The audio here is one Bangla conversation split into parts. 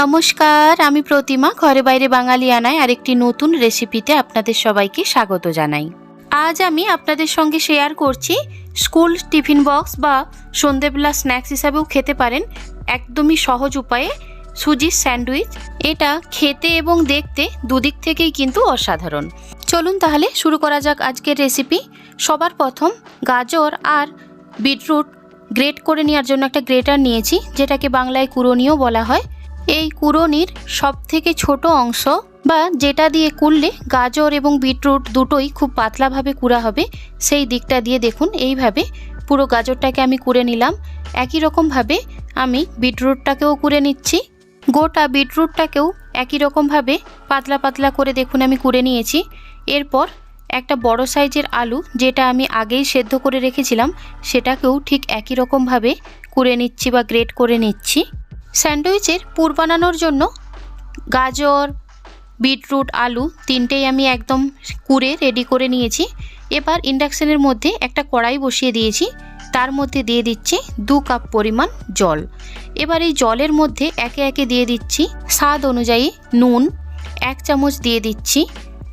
নমস্কার, আমি প্রতিমা, ঘরে বাইরে বাঙালিয়ানায় আরেকটি নতুন রেসিপিতে আপনাদের সবাইকে স্বাগত জানাই। আজ আমি আপনাদের সঙ্গে শেয়ার করছি স্কুল টিফিন বক্স বা সন্ধেবেলা স্ন্যাক্স হিসাবেও খেতে পারেন একদমই সহজ উপায়ে সুজির স্যান্ডউইচ। এটা খেতে এবং দেখতে দুদিক থেকেই কিন্তু অসাধারণ। চলুন তাহলে শুরু করা যাক আজকের রেসিপি। সবার প্রথম গাজর আর বিটরুট গ্রেট করে নেওয়ার জন্য একটা গ্রেটার নিয়েছি, যেটাকে বাংলায় কুরনিও বলা হয়। এই কুড়নির সব থেকে ছোট অংশ বা যেটা দিয়ে কুড়লে গাজর এবং বিটরুট দুটোই খুব পাতলাভাবে কুড়া হবে, সেই দিকটা দিয়ে দেখুন, এইভাবে পুরো গাজরটাকে আমি কুড়ে নিলাম। একই রকমভাবে আমি বিটরুটটাকেও কুড়ে নিচ্ছি। গোটা বিটরুটটাকেও একই রকমভাবে পাতলা পাতলা করে দেখুন আমি কুড়ে নিয়েছি। এরপর একটা বড় সাইজের আলু যেটা আমি আগেই সেদ্ধ করে রেখেছিলাম, সেটাকেও ঠিক একই রকমভাবে কুড়ে নিচ্ছি বা গ্রেট করে নিচ্ছি। স্যান্ডউইচের পুর বানানোর জন্য গাজর, বিটরুট, আলু তিনটেই আমি একদম কুড়ে রেডি করে নিয়েছি। এবার ইন্ডাকশানের মধ্যে একটা কড়াই বসিয়ে দিয়েছি। তার মধ্যে দিয়ে দিচ্ছি দু কাপ পরিমাণ জল। এবার এই জলের মধ্যে একে একে দিয়ে দিচ্ছি স্বাদ অনুযায়ী নুন, এক চামচ দিয়ে দিচ্ছি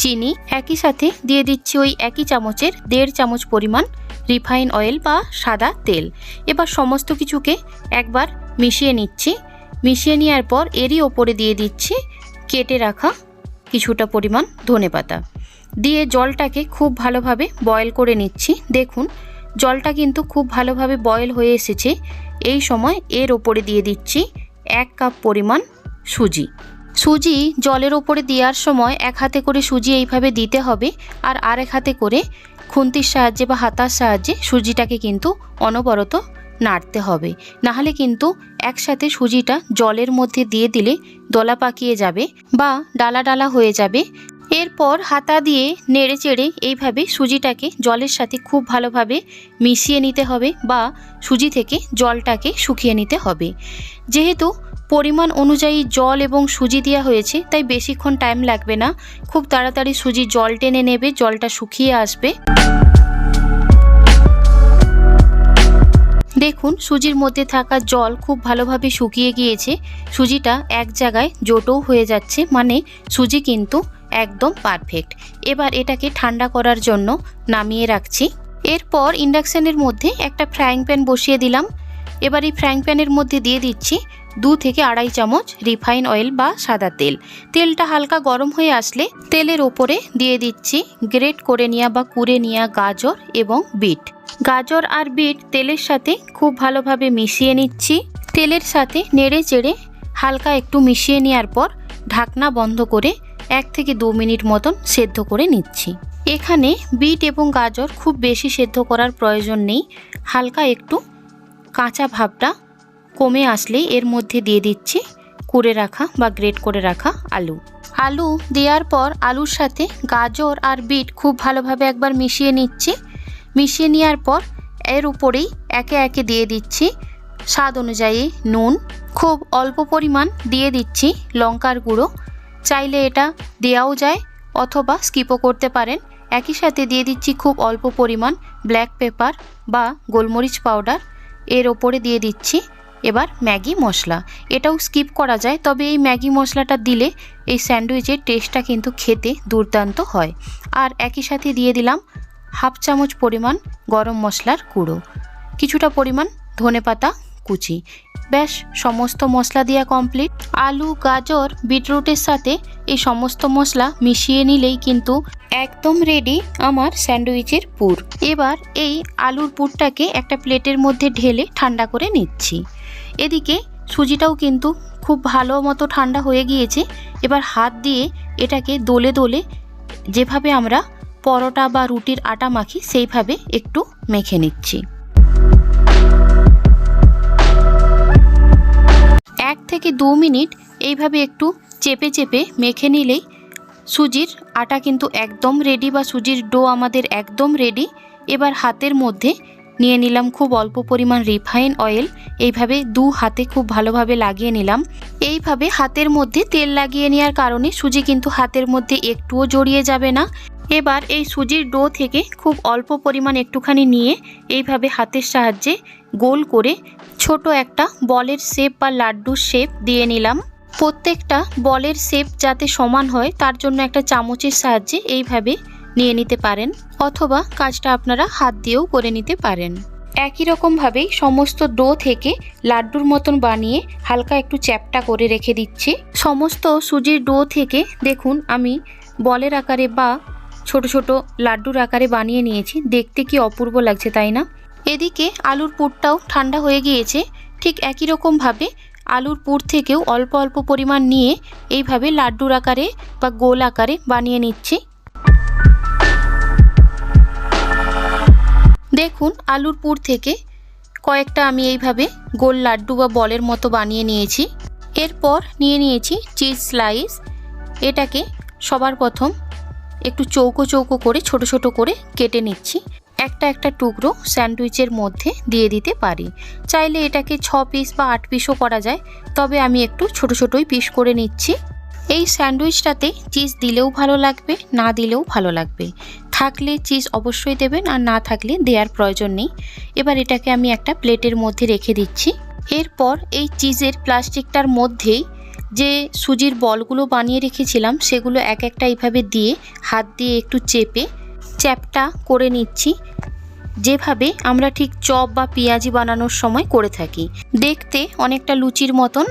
চিনি, একই সাথে দিয়ে দিচ্ছি ওই একই চামচের দেড় চামচ পরিমাণ রিফাইন অয়েল বা সাদা তেল। এবার সমস্ত কিছুকে একবার মিশিয়ে নিচ্ছি। মিশিয়ে নেওয়ার পর এরই ওপরে দিয়ে দিচ্ছি কেটে রাখা কিছুটা পরিমাণ ধনেপাতা দিয়ে জলটাকে খুব ভালোভাবে বয়েল করে নিচ্ছি। দেখুন, জলটা কিন্তু খুব ভালোভাবে বয়েল হয়ে এসেছে। এই সময় এর ওপরে দিয়ে দিচ্ছি এক কাপ পরিমাণ সুজি। সুজি জলের ওপরে দেওয়ার সময় এক হাতে করে সুজি এইভাবে দিতে হবে আর আরেক হাতে করে খুন্তির সাহায্যে বা হাতার সাহায্যে সুজিটাকে কিন্তু অনবরত নাড়তে হবে। নাহলে কিন্তু একসাথে সুজিটা জলের মধ্যে দিয়ে দিলে দলা পাকিয়ে যাবে বা ডালা ডালা হয়ে যাবে। এরপর হাতা দিয়ে নেড়ে চেড়ে এইভাবে সুজিটাকে জলের সাথে খুব ভালোভাবে মিশিয়ে নিতে হবে বা সুজি থেকে জলটাকে শুকিয়ে নিতে হবে। যেহেতু পরিমাণ অনুযায়ী জল এবং সুজি দেওয়া হয়েছে, তাই বেশিক্ষণ টাইম লাগবে না। খুব তাড়াতাড়ি সুজি জল টেনে নেবে, জলটা শুকিয়ে আসবে। দেখুন, সুজির মধ্যে থাকা জল খুব ভালোভাবে শুকিয়ে গিয়েছে। সুজিটা এক জায়গায় জোটও হয়ে যাচ্ছে মানে সুজি কিন্তু একদম পারফেক্ট এবার এটাকে ঠান্ডা করার জন্য নামিয়ে রাখছি। এরপর ইন্ডাকশানের মধ্যে একটা ফ্রাইং প্যান বসিয়ে দিলাম। এবার এই ফ্রাইং প্যানের মধ্যে দিয়ে দিচ্ছি দু থেকে আড়াই চামচ রিফাইন অয়েল বা সাদা তেল। তেলটা হালকা গরম হয়ে আসলে তেলের ওপরে দিয়ে দিচ্ছি গ্রেট করে নেওয়া বা কুড়ে নেওয়া গাজর এবং বিট। গাজর আর বিট তেলের সাথে খুব ভালোভাবে মিশিয়ে নিচ্ছি। তেলের সাথে নেড়ে চেড়ে হালকা একটু মিশিয়ে নেওয়ার পর ঢাকনা বন্ধ করে এক থেকে দু মিনিট মতন সেদ্ধ করে নিচ্ছি। এখানে বিট এবং গাজর খুব বেশি সেদ্ধ করার প্রয়োজন নেই। হালকা একটু কাঁচা ভাবটা কমে আসলেই এর মধ্যে দিয়ে দিচ্ছি কুড়ে রাখা বা গ্রেট করে রাখা আলু। আলু দেওয়ার পর আলুর সাথে গাজর আর বিট খুব ভালোভাবে একবার মিশিয়ে নিচ্ছি। মিশিয়ে নেওয়ার পর এর উপরেই একে একে দিয়ে দিচ্ছি। স্বাদ অনুযায়ী নুন, খুব অল্প পরিমাণ দিয়ে দিচ্ছি লঙ্কার গুঁড়ো। চাইলে এটা দেওয়াও যায় অথবা স্কিপও করতে পারেন। একই সাথে দিয়ে দিচ্ছি খুব অল্প পরিমাণ ব্ল্যাক পেপার বা গোলমরিচ পাউডার। এর ওপরে দিয়ে দিচ্ছি এবার ম্যাগি মশলা। এটাও স্কিপ করা যায়, তবে এই ম্যাগি মশলাটা দিলে এই স্যান্ডউইচের টেস্টটা কিন্তু খেতে দুর্দান্ত হয়। আর একই সাথে দিয়ে দিলাম হাফ চামচ পরিমাণ গরম মশলার গুঁড়ো, কিছুটা পরিমাণ ধনেপাতা কুচি। ব্যাস, সমস্ত মশলা দেওয়া কমপ্লিট আলু, গাজর, বিটরুটের সাথে এই সমস্ত মশলা মিশিয়ে নিলেই কিন্তু একদম রেডি আমার স্যান্ডউইচের পুর। এবার এই আলুর পুরটাকে একটা প্লেটের মধ্যে ঢেলে ঠান্ডা করে নিচ্ছি। এদিকে সুজিটাও কিন্তু খুব ভালো মতো ঠান্ডা হয়ে গিয়েছে। এবার হাত দিয়ে এটাকে দোলে দোলে যেভাবে আমরা পরোটা বা রুটির আটা মাখি সেইভাবে একটু মেখে নিচ্ছি। এক থেকে দু মিনিট এইভাবে একটু চেপে চেপে মেখে নিলেই সুজির আটা কিন্তু একদম রেডি বা সুজির ডো আমাদের একদম রেডি এবার হাতের মধ্যে নিয়ে নিলাম খুব অল্প পরিমাণ রিফাইন অয়েল এইভাবে দু হাতে খুব ভালোভাবে লাগিয়ে নিলাম। এইভাবে হাতের মধ্যে তেল লাগিয়ে নেওয়ার কারণে সুজি কিন্তু হাতের মধ্যে একটুও জড়িয়ে যাবে না। এবার এই সুজির ডো থেকে খুব অল্প পরিমাণ একটুখানি নিয়ে এইভাবে হাতের সাহায্যে গোল করে ছোট একটা বলের শেপ বা লাড্ডুর শেপ দিয়ে নিলাম। প্রত্যেকটা বলের শেপ যাতে সমান হয়, তার জন্য একটা চামচের সাহায্যে এইভাবে নিয়ে নিতে পারেন অথবা কাজটা আপনারা হাত দিয়েও করে নিতে পারেন। একই রকমভাবেই সমস্ত ডো থেকে লাড্ডুর মতন বানিয়ে হালকা একটু চ্যাপটা করে রেখে দিচ্ছি। সমস্ত সুজির ডো থেকে দেখুন আমি বলের আকারে বা ছোট ছোট লাড্ডুর আকারে বানিয়ে নিয়েছি। দেখতে কি অপূর্ব লাগছে, তাই না? এদিকে আলুর পুরটাও ঠান্ডা হয়ে গিয়েছে। ঠিক একই রকমভাবে আলুর পুর থেকেও অল্প অল্প পরিমাণ নিয়ে এইভাবে লাড্ডুর আকারে বা গোল আকারে বানিয়ে নিচ্ছি। দেখুন, আলুর পুর থেকে কয়েকটা আমি এইভাবে গোল লাড্ডু বা বলের মতো বানিয়ে নিয়েছি। এরপর নিয়ে নিয়েছি চিজ স্লাইস। এটাকে সবার প্রথম একটু চৌকো চৌকো করে, ছোট ছোট করে কেটে নিচ্ছি। একটা একটা টুকরো স্যান্ডউইচের মধ্যে দিয়ে দিতে পারি। চাইলে এটাকে ছ পিস বা আট পিসও করা যায়, তবে আমি একটু ছোট ছোটই পিস করে নিচ্ছি। এই স্যান্ডউইচটাতে চিজ দিলেও ভালো লাগবে, না দিলেও ভালো লাগবে। থাকলে চিজ অবশ্যই দেবেন, আর না থাকলে দেওয়ার প্রয়োজন নেই। এবার এটাকে আমি একটা প্লেটের মধ্যে রেখে দিচ্ছি। এরপর এই চিজের প্লাস্টিকটার মধ্যেই যে সুজির বলগুলো বানিয়ে রেখেছিলাম, সেগুলো এক একটা এইভাবে দিয়ে হাত দিয়ে একটু চেপে চ্যাপটা করে নিচ্ছি। যেভাবে আমরা ঠিক চপ বা পেঁয়াজি বানানোর সময় করে থাকি। দেখতে অনেকটা লুচির মতন।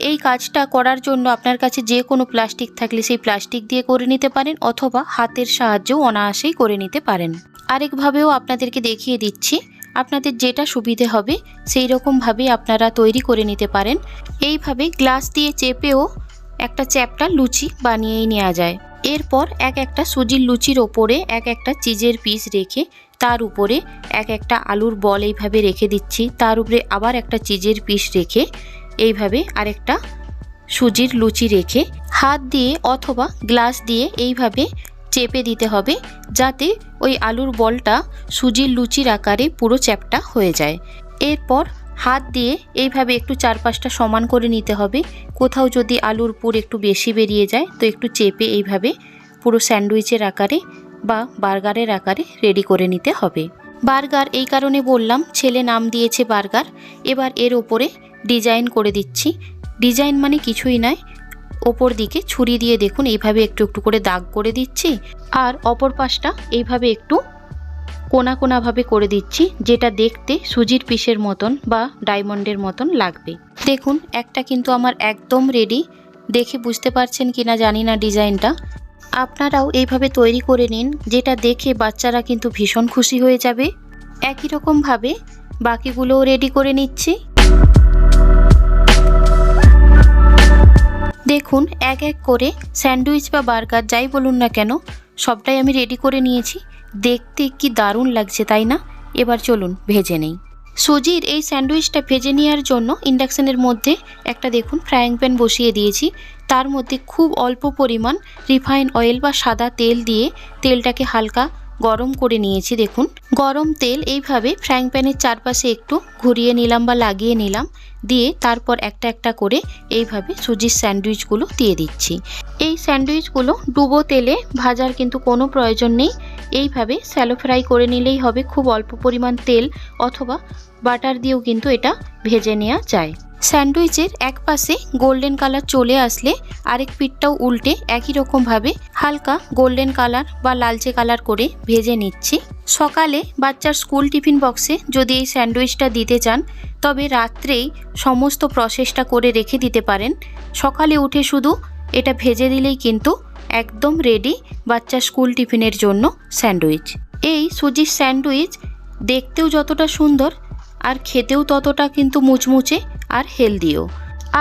এই কাজটা করার জন্য আপনার কাছে যে কোনো প্লাস্টিক থাকলে সেই প্লাস্টিক দিয়ে করে নিতে পারেন, অথবা হাতের সাহায্যেও অনায়াসেই করে নিতে পারেন। আরেকভাবেও আপনাদেরকে দেখিয়ে দিচ্ছি। আপনাদের যেটা সুবিধে হবে, সেই রকমভাবে আপনারা তৈরি করে নিতে পারেন। এইভাবে গ্লাস দিয়ে চেপেও একটা চ্যাপটা লুচি বানিয়েই নেওয়া যায়। এরপর এক একটা সুজির লুচির ওপরে এক একটা চিজের পিস রেখে তার উপরে এক একটা আলুর বল এইভাবে রেখে দিচ্ছি। তার উপরে আবার একটা চিজের পিস রেখে এইভাবে আরেকটা সুজির লুচি রেখে হাত দিয়ে অথবা গ্লাস দিয়ে এইভাবে চেপে দিতে হবে, যাতে ওই আলুর বলটা সুজির লুচির আকারে পুরো চ্যাপটা হয়ে যায়। এরপর হাত দিয়ে এইভাবে একটু চারপাশটা সমান করে নিতে হবে। কোথাও যদি আলুর পুর একটু বেশি বেরিয়ে যায়, তো একটু চেপে এইভাবে পুরো স্যান্ডউইচের আকারে বা বার্গারের আকারে রেডি করে নিতে হবে। বার্গার, এই কারণে বললাম ছেলে নাম দিয়েছে বার্গার। এবার এর ওপরে ডিজাইন করে দিচ্ছি। ডিজাইন মানে কিছুই নয় ওপর দিকে ছুরি দিয়ে দেখুন, এইভাবে একটু একটু করে দাগ করে দিচ্ছি, আর অপর পাশটা এইভাবে একটু কোনা কোনাভাবে করে দিচ্ছি, যেটা দেখতে সুজির পিসের মতন বা ডায়মন্ডের মতন লাগবে। দেখুন, একটা কিন্তু আমার একদম রেডি দেখে বুঝতে পারছেন কিনা জানি না ডিজাইনটা। আপনারাও এইভাবে তৈরি করে নিন, যেটা দেখে বাচ্চারা কিন্তু ভীষণ খুশি হয়ে যাবে। একই রকমভাবে বাকিগুলোও রেডি করে নিচ্ছি। দেখুন, এক এক করে স্যান্ডউইচ বা বার্গার যাই বলুন না কেন, সবটাই আমি রেডি করে নিয়েছি। দেখতে কি দারুণ লাগছে, তাই না? এবার চলুন, ভেজে নেই। সুজির এই স্যান্ডউইচটা ভেজে নেওয়ার জন্য ইন্ডাকশানের মধ্যে একটা দেখুন ফ্রাইং প্যান বসিয়ে দিয়েছি। তার মধ্যে খুব অল্প পরিমাণ রিফাইন অয়েল বা সাদা তেল দিয়ে তেলটাকে হালকা গরম করে নিয়েছি, দেখুন। গরম তেল এইভাবে ফ্রাইং প্যানের চারপাশে একটু ঘুরিয়ে নিলাম বা লাগিয়ে নিলাম, দিয়ে তারপর একটা একটা করে এইভাবে সুজির স্যান্ডউইচগুলো দিয়ে দিচ্ছি। এই স্যান্ডউইচগুলো ডুবো তেলে ভাজার কিন্তু কোনো প্রয়োজন নেই। এইভাবে স্যালো ফ্রাই করে নিলেই হবে, খুব অল্প পরিমাণ তেল অথবা বাটার দিয়েও কিন্তু এটা ভেজে নেওয়া যায়। স্যান্ডউইচের এক পাশে গোল্ডেন কালার চলে আসলে আরেক পিঠটাও উল্টে একই রকমভাবে হালকা গোল্ডেন কালার বা লালচে কালার করে ভেজে নিচ্ছি। সকালে বাচ্চার স্কুল টিফিন বক্সে যদি এই স্যান্ডউইচটা দিতে চান, তবে রাত্রেই সমস্ত প্রসেসটা করে রেখে দিতে পারেন। সকালে উঠে শুধু এটা ভেজে দিলেই কিন্তু একদম রেডি বাচ্চার স্কুল টিফিনের জন্য স্যান্ডউইচ। এই সুজির স্যান্ডউইচ দেখতেও যতটা সুন্দর আর খেতেও ততটা কিন্তু মুচমুচে আর হেলদিও।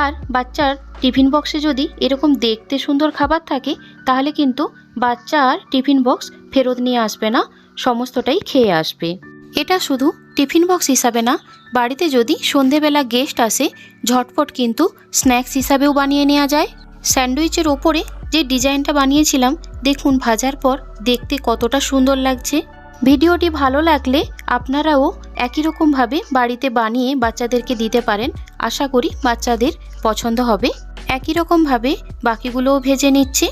আর বাচ্চার টিফিন বক্সে যদি এরকম দেখতে সুন্দর খাবার থাকে, তাহলে কিন্তু বাচ্চা আর টিফিন বক্স ফেরত নিয়ে আসবে না, সমস্তটাই খেয়ে আসবে। এটা শুধু টিফিন বক্স হিসাবে না, বাড়িতে যদি সন্ধেবেলা গেস্ট আসে, ঝটপট কিন্তু স্ন্যাক্স হিসাবেও বানিয়ে নেওয়া যায়। স্যান্ডউইচের ওপরে যে ডিজাইনটা বানিয়েছিলাম, দেখুন ভাজার পর দেখতে কতটা সুন্দর লাগছে। ভিডিওটি ভালো লাগলে আপনারাও একই রকমভাবে বাড়িতে বানিয়ে বাচ্চাদেরকে দিতে পারেন। আশা করি বাচ্চাদের পছন্দ হবে। একই রকমভাবে বাকিগুলোও ভেজে নিচ্ছি।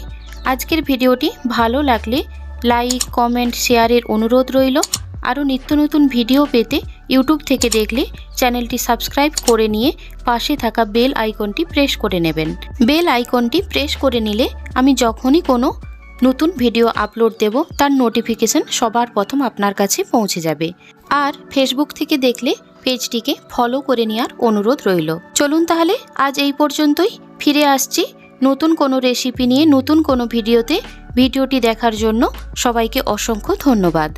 আজকের ভিডিওটি ভালো লাগলে লাইক, কমেন্ট, শেয়ারের অনুরোধ রইল। আরও নিত্য নতুন ভিডিও পেতে ইউটিউব থেকে দেখলে চ্যানেলটি সাবস্ক্রাইব করে নিয়ে পাশে থাকা বেল আইকনটি প্রেস করে নেবেন। বেল আইকনটি প্রেস করে নিলে আমি যখনই কোনো নতুন ভিডিও আপলোড দেব, তার নোটিফিকেশন সবার প্রথম আপনার কাছে পৌঁছে যাবে। আর ফেসবুক থেকে দেখলে পেজটিকে ফলো করে নেওয়ার অনুরোধ রইল। চলুন তাহলে আজ এই পর্যন্তই। ফিরে আসছি নতুন কোনো রেসিপি নিয়ে নতুন কোনো ভিডিওতে। ভিডিওটি দেখার জন্য সবাইকে অসংখ্য ধন্যবাদ।